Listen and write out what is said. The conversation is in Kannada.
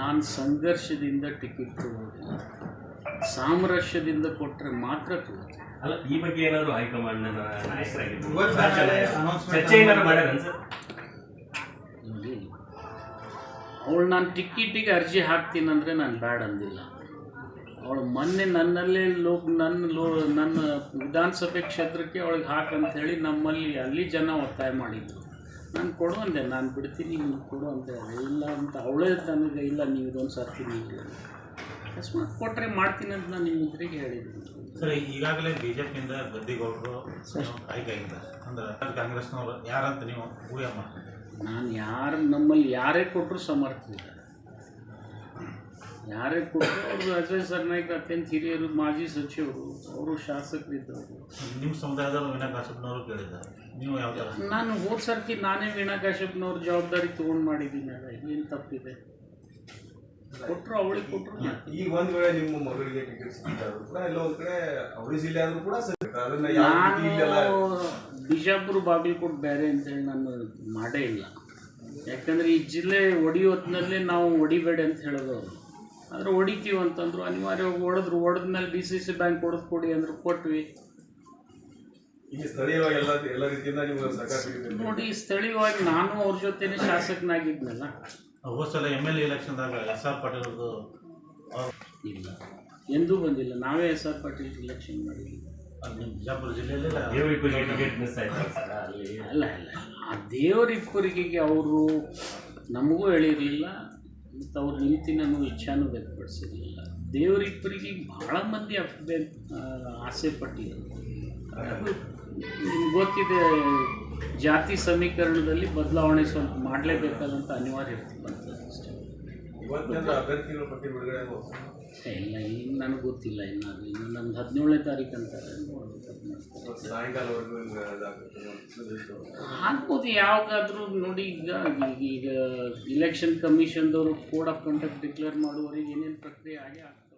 ನಾನು ಸಂಘರ್ಷದಿಂದ ಟಿಕೆಟ್ ತಗೋದಿಲ್ಲ ಸಾಮರಸ್ಯದಿಂದ ಕೊಟ್ಟರೆ ಮಾತ್ರ ತಗೋತೀನಿ. ಅಲ್ಲ ಈ ಬಗ್ಗೆ ಏನಾದರೂ ಹೈಕಮಾಂಡ್ ನಾಯಕರಾಗಿರ್ಬೋದು ಇವತ್ತು ಸಾರ್ ಚರ್ಚೆ ಏನಾದ್ರು ಮಾಡ್ಯಾರ ಸರ್? ಅವಳು ನಾನು ಟಿಕೆಟಿಗೆ ಅರ್ಜಿ ಹಾಕ್ತೀನಂದರೆ ನಾನು ಬ್ಯಾಡ್ ಅಂದಿಲ್ಲ. ಅವಳು ಮೊನ್ನೆ ನನ್ನಲ್ಲೇ ಲೋಕ್ ನನ್ನ ಲೋ ನನ್ನ ವಿಧಾನಸಭೆ ಕ್ಷೇತ್ರಕ್ಕೆ ಅವಳಿಗೆ ಹಾಕಂತ ಹೇಳಿ ನಮ್ಮಲ್ಲಿ ಅಲ್ಲಿ ಜನ ಒತ್ತಾಯ ಮಾಡಿದ್ರು. ನಾನು ಕೊಡು ಅಂದೆ ನಾನು ಬಿಡ್ತೀನಿ ನೀನು ಕೊಡು ಅಂತ ಇಲ್ಲ ಅಂತ ಅವಳೇ ನನಗೆ ಇಲ್ಲ ನೀವು ಇದೊಂದು ಸರ್ತಿ ನೀವು ಅಕಸ್ಮಾತ್ ಕೊಟ್ಟರೆ ಮಾಡ್ತೀನಿ ಅಂತ ನಾನು ನಿಮ್ಮ ಇದ್ರಿಗೆ ಹೇಳಿದ್ದೀನಿ. ಸರ್ ಈಗಾಗಲೇ ಬಿಜೆಪಿಯಿಂದ ಗದ್ದಿಗೌಡರು ಆಯ್ಕೆ ಆಗಿದ್ದಾರೆ ಅಂದ್ರೆ ಕಾಂಗ್ರೆಸ್ನವರು ಯಾರಂತ ನೀವು ಊಹೆ ಮಾಡ್ತೀರಿ ನಾನು ಯಾರು ನಮ್ಮಲ್ಲಿ ಯಾರೇ ಕೊಟ್ಟರು ಸಮರ್ಥ ಇಲ್ಲ. ಯಾರೇ ಕೊಟ್ಟರು ಅವರು ಅಜಯ್ ಸರ್ನಾಯ್ಕ ಅತ್ಯಂತ ಹಿರಿಯರು ಮಾಜಿ ಸಚಿವರು. ಅವರು ಶಾಸಕರಿದ್ದವರು ನಿಮ್ಮ ಸಮುದಾಯದ ವೀಣಾ ಕಾಶ್ಯಪ್ನವರು ಕೇಳಿದ್ದಾರೆ. ನೀವು ಯಾವ ಥರ ನಾನು ಹೋದ ಸರ್ತಿ ನಾನೇ ವೀಣಾ ಕಾಶ್ಯಪ್ನವ್ರ ಜವಾಬ್ದಾರಿ ತೊಗೊಂಡು ಮಾಡಿದ್ದೀನಿ ಅಲ್ಲ ಏನು ತಪ್ಪಿದೆ? ಕೊಟ್ಟರು ಅವಳಿಗೆ ಕೊಟ್ಟರು ಈಗ ಒಂದ್ ವೇಳೆ ನಿಮ್ಮ ಮಗಳಿಗೆ ಟಿಕೆಟ್ ಸಿಕ್ಕಿದ್ರು ಕೂಡ ಎಲ್ಲ ಒಂದ್ ಕಡೆ ಅವಳಿ ಜಿಲ್ಲೆ ಆದ್ರೂ ಕೂಡ ಸರಿ. ಅದನ್ನ ಯಾವ ರೀತಿ ಇಲ್ಲೆಲ್ಲ ನಾನು ಬಿಜಾಪುರ ಬಾಗಲಕೋಟ್ ಬೇರೆ ಅಂತೇಳಿ ನಾನು ಮಾಡೇ ಇಲ್ಲ. ಯಾಕಂದ್ರೆ ಈ ಜಿಲ್ಲೆ ಹೊಡಿಯೋತ್ನಲ್ಲೇ ನಾವು ಹೊಡಿಬೇಡಿ ಅಂತ ಹೇಳೋದವ್ರು ಆದ್ರೆ ಹೊಡಿತೀವಿ ಅಂತಂದ್ರು ಅನಿವಾರ್ಯವಾಗಿ ಹೊಡೆದ್ರು. ಹೊಡೆದ ಮೇಲೆ ಡಿ ಸಿ ಸಿ ಬ್ಯಾಂಕ್ ಹೊಡೆದು ಕೊಡಿ ಅಂದ್ರೆ ಕೊಟ್ವಿ. ಈಗ ಸ್ಥಳೀಯವಾಗಿ ಎಲ್ಲ ಎಲ್ಲ ರೀತಿಯಿಂದ ನೀವು ಸಹಕಾರ ನೋಡಿ ಸ್ಥಳೀಯವಾಗಿ ನಾನು ಅವ್ರ ಜೊತೆನೆ ಶಾಸಕನಾಗಿದ್ನಲ್ಲ. ಹೋದ ಸಲ ಎಂ ಎಲ್ ಎ ಎಲೆಕ್ಷನ್ದಾಗ ಎಸ್ ಆರ್ ಪಾಟೀಲ್ ಅವ್ರದ್ದು ಇಲ್ಲ. ಎಂದೂ ಬಂದಿಲ್ಲ. ನಾವೇ ಎಸ್ ಆರ್ ಪಾಟೀಲ್ ಎಲೆಕ್ಷನ್ ಮಾಡಿದ್ವಿ. ಅಲ್ಲಿ ಬಿಜಾಪುರ ಜಿಲ್ಲೆಯಲ್ಲಿ ಅಲ್ಲ. ಅಲ್ಲ ಆ ದೇವರಿಬ್ಬರಿಗೆ ಅವರು ನಮಗೂ ಹೇಳಿರಲಿಲ್ಲ. ಮತ್ತು ಅವ್ರ ನಾನು ಇಚ್ಛಾನೂ ವ್ಯಕ್ತಪಡಿಸಿರಲಿಲ್ಲ. ದೇವರಿಬ್ಬರಿಗೆ ಭಾಳ ಮಂದಿ ಅಪ್ಡೆ ಆಸೆ ನಿಮ್ಗೆ ಗೊತ್ತಿದೆ, ಜಾತಿ ಸಮೀಕರಣದಲ್ಲಿ ಬದಲಾವಣೆ ಸ್ವಲ್ಪ ಮಾಡಲೇಬೇಕಾದಂಥ ಅನಿವಾರ್ಯ ಬಂತು. ಇಲ್ಲ ಇನ್ನು ನನಗೆ ಗೊತ್ತಿಲ್ಲ. ಇನ್ನು ಇನ್ನು ನಮ್ದು ಹದಿನೇಳನೇ ತಾರೀಕು ಅಂತಾರೆ. ಹಾಕ್ಬೋದು ಯಾವಾಗಾದರೂ ನೋಡಿ ಈಗ ಈಗ ಈಗ ಇಲೆಕ್ಷನ್ ಕಮಿಷನ್ದವರು ಕೋಡ್ ಆಫ್ ಕಂಡಕ್ಟ್ ಡಿಕ್ಲೇರ್ ಮಾಡುವವರಿಗೆ ಏನೇನು ಪ್ರಕ್ರಿಯೆ ಆಗೇ ಆಗ್ತದೆ.